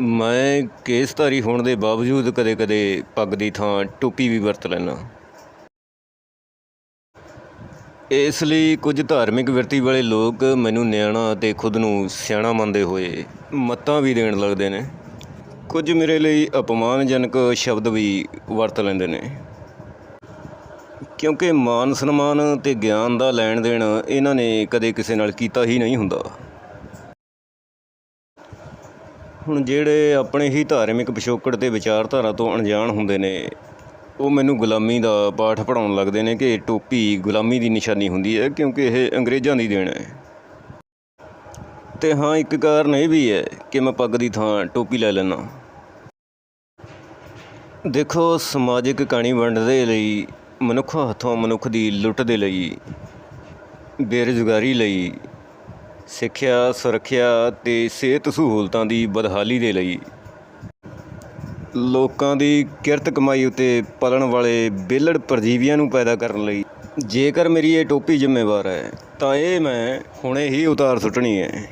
ਮੈਂ ਕੇਸਧਾਰੀ ਹੋਣ ਦੇ ਬਾਵਜੂਦ ਕਦੇ-ਕਦੇ ਪੱਗ ਦੀ ਥਾਂ ਟੋਪੀ ਵੀ ਵਰਤ ਲੈਂਦਾ ਇਸ ਲਈ ਕੁਝ ਧਾਰਮਿਕ ਵਿਰਤੀ ਵਾਲੇ ਲੋਕ ਮੈਨੂੰ ਨਿਆਣਾ ਅਤੇ ਖੁਦ ਨੂੰ ਸਿਆਣਾ ਮੰਨਦੇ ਹੋਏ ਮੱਤਾਂ ਵੀ ਦੇਣ ਲੱਗਦੇ ਨੇ। ਕੁਝ ਮੇਰੇ ਲਈ ਅਪਮਾਨਜਨਕ ਸ਼ਬਦ ਵੀ ਵਰਤ ਲੈਂਦੇ ਨੇ। ਕਿਉਂਕਿ ਮਾਨ ਸਨਮਾਨ ਤੇ ਗਿਆਨ ਦਾ ਲੈਣ ਦੇਣ ਇਹਨਾਂ ਨੇ ਕਦੇ ਕਿਸੇ ਨਾਲ ਕੀਤਾ ਹੀ ਨਹੀਂ ਹੁੰਦਾ। ਹੁਣ ਜਿਹੜੇ ਆਪਣੇ ਹੀ ਧਾਰਮਿਕ ਪਿਛੋਕੜ ਤੇ ਵਿਚਾਰਧਾਰਾ ਤੋਂ ਅਣਜਾਣ ਹੁੰਦੇ ਨੇ, ਉਹ ਮੈਨੂੰ ਗੁਲਾਮੀ ਦਾ ਪਾਠ ਪੜਾਉਣ ਲੱਗਦੇ ਨੇ ਕਿ ਟੋਪੀ ਗੁਲਾਮੀ ਦੀ ਨਿਸ਼ਾਨੀ ਹੁੰਦੀ ਹੈ, ਕਿਉਂਕਿ ਇਹ ਅੰਗਰੇਜ਼ਾਂ ਦੀ ਦੇਣ ਹੈ। ਤੇ ਹਾਂ, ਇੱਕ ਕਾਰਨ ਇਹ ਵੀ ਹੈ ਕਿ ਮੈਂ ਪੱਗ ਦੀ ਥਾਂ ਟੋਪੀ ਲੈ ਲੈਣਾ ਦੇਖੋ, ਸਮਾਜਿਕ ਕਹਾਣੀ ਵੰਡ ਦੇ ਲਈ, ਮਨੁੱਖ ਹੱਥੋਂ ਮਨੁੱਖ ਦੀ ਲੁੱਟ ਦੇ ਲਈ, ਬੇਰੁਜ਼ਗਾਰੀ ਲਈ ਸਿੱਖਿਆ, ਸੁਰੱਖਿਆ ਤੇ ਸਿਹਤ ਸਹੂਲਤਾਂ ਦੀ ਬਦਹਾਲੀ ਦੇ ਲਈ ਲੋਕਾਂ ਦੀ ਕਿਰਤ ਕਮਾਈ ਉਤੇ ਪਲਣ ਵਾਲੇ ਬੇਲੜ ਪਰਜੀਵੀਆਂ ਨੂੰ ਪੈਦਾ ਕਰਨ ਲਈ ਜੇਕਰ ਮੇਰੀ ਇਹ ਟੋਪੀ ਜ਼ਿੰਮੇਵਾਰ ਹੈ, ਤਾਂ ਇਹ ਮੈਂ ਹੁਣੇ ਹੀ ਉਤਾਰ ਸੁੱਟਣੀ ਹੈ।